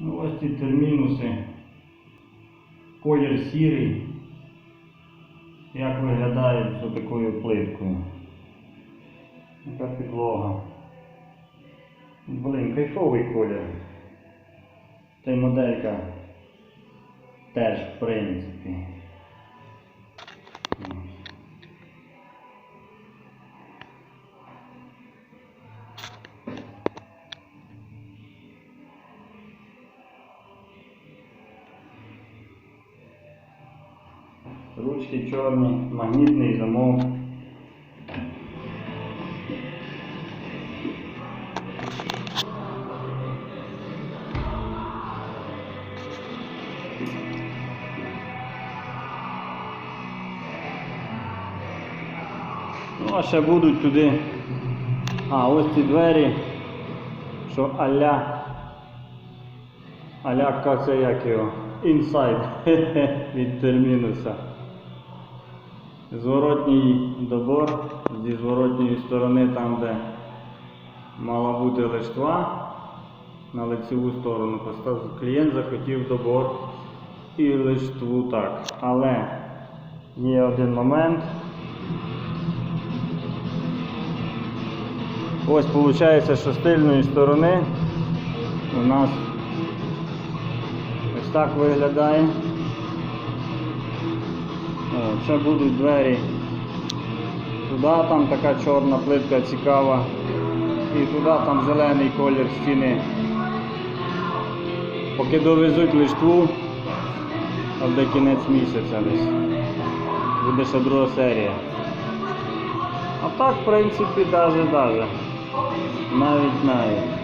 Ну, ось ці термінуси. Колір сірий. Як виглядає з такою плиткою. Яка підлога. Блин, кайфовий колір. Та й моделька теж, в принципі. Ручки чорні, магнітний замок. Ну, а ще будуть туди. А, ось ці двері, що аля. Аля, це як його? Інсайд від термінуса. Зворотній добор зі зворотньої сторони, там де мала бути лиштва, на лицеву сторону. Клієнт захотів добор і лиштву так. Але є один момент. Ось виходить, що з тильної сторони у нас ось так виглядає. Ще будуть двері туди, там така чорна плитка цікава. І туди там зелений колір стіни. Поки довезуть лиштву, а буде кінець місяця десь. Буде ще друга серія. А так, в принципі, даже, даже. Навіть навіть.